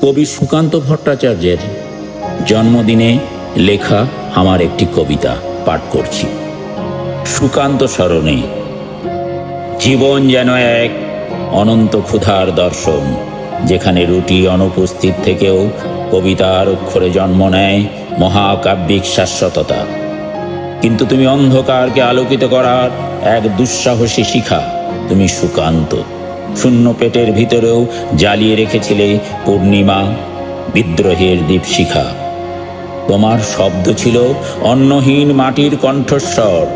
কবি সুকান্ত ভট্টাচার্যের জন্মদিনে লেখা আমার একটি কবিতা পাঠ করছি। সুকান্ত স্মরণে, জীবন যেন এক অনন্ত ক্ষুধার দর্শন, যেখানে রুটি অনুপস্থিত থেকেও কবিতার অক্ষরে জন্ম নেয় মহাকাব্যিক শাশ্বততা। কিন্তু তুমি অন্ধকারকে আলোকিত করার এক দুঃসাহসী শিখা তুমি সুকান্ত। শূন্য পেটের ভিতরেও জ্বালিয়ে রেখেছিলে পূর্ণিমা, বিদ্রোহের দীপশিখা। তোমার শব্দ ছিল অন্নহীন মাটির কণ্ঠস্বর।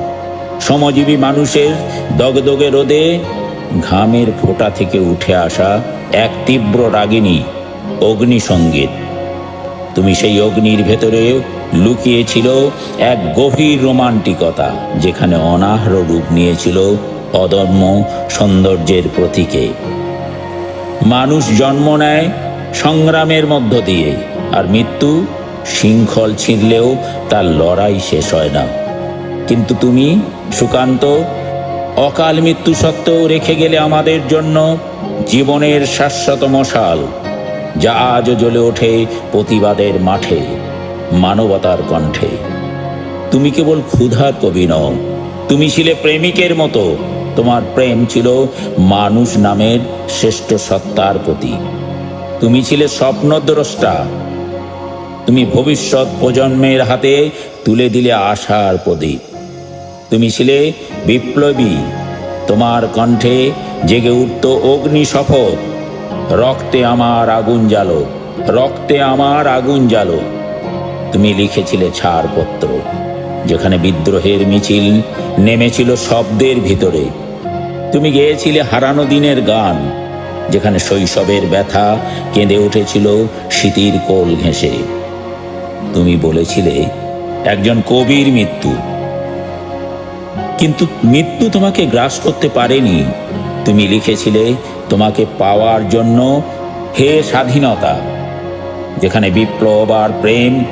সমজীবী মানুষের দগদগে রোদে ঘামের ফোঁটা থেকে উঠে আসা এক তীব্র রাগিনী অগ্নিসঙ্গীত তুমি সেই অগ্নির ভেতরে লুকিয়েছিল এক গভীর রোমান্টিকতা, যেখানে অনাহ্র রূপ নিয়েছিল অদম্য সৌন্দর্যের প্রতীকে। মানুষ জন্ম নেয় সংগ্রামের মধ্য দিয়ে, আর মৃত্যু শৃঙ্খল ছিঁড়লেও তার লড়াই শেষ হয় না। কিন্তু তুমি, সুকান্ত, অকাল মৃত্যু সত্ত্বেও রেখে গেলে আমাদের জন্য জীবনের শাশ্বত মশাল, যা আজও জ্বলে ওঠে প্রতিবাদের মাঠে, মানবতার কণ্ঠে। তুমি কেবল ক্ষুধার কবি নও তুমি ছিলে প্রেমিকের মতো তোমার প্রেম ছিল মানুষ নামের শ্রেষ্ঠ সত্তার প্রতি তুমি ছিলে স্বপ্নদ্রষ্টা। তুমি ভবিষ্যৎ প্রজন্মের হাতে তুলে দিলে আশার প্রদীপ। তুমি ছিলে বিপ্লবী। তোমার কণ্ঠে জেগে উঠত অগ্নি শপথ। রক্তে আমার আগুন জ্বালো। রক্তে আমার আগুন জ্বালো। তুমি লিখেছিলে ছাড়পত্র, যেখানে বিদ্রোহের মিছিল নেমেছিল শব্দের ভিতরে। তুমি গেয়েছিলে হারানো দিনের গান, যেখানে শৈশবের ব্যথা কেঁদে উঠেছিল স্মৃতির কোল ঘেঁষে। তুমি বলেছিলে, একজন কবির মৃত্যু। কিন্তু মৃত্যু তোমাকে গ্রাস করতে পারেনি। তুমি লিখেছিলে, তোমাকে পাওয়ার জন্য হে স্বাধীনতা। যেখানে বিপ্লব আর প্রেম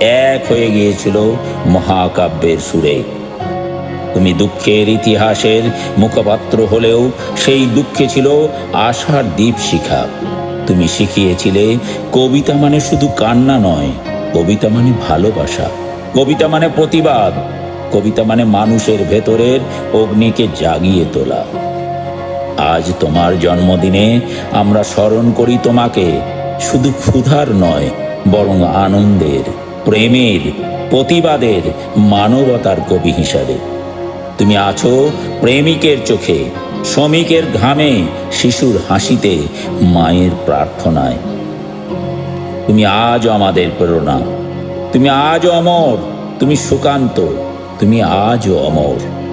এক হয়ে গিয়েছিল মহাকাব্যের সুরে। তুমি দুঃখের ইতিহাসের মুখপাত্র হলেও সেই দুঃখে ছিল আশার দ্বীপ শিখা। তুমি শিখিয়েছিলে কবিতা মানে শুধু কান্না নয়, কবিতা মানে ভালোবাসা। কবিতা মানে প্রতিবাদ, কবিতা মানে মানুষের ভেতরের অগ্নিকে জাগিয়ে তোলা। আজ তোমার জন্মদিনে আমরা স্মরণ করি তোমাকে শুধু ক্ষুধার নয়, বরং আনন্দের, প্রেমের, প্রতিবাদের, মানবতার কবি হিসাবে। তুমি আছো প্রেমিকের চোখে, শ্রমিকের ঘামে, শিশুর হাসিতে, মায়ের প্রার্থনায়। তুমি আজ আমাদের প্রেরণা। তুমি আজ অমর, তুমি সুকান্ত, তুমি আজও অমর।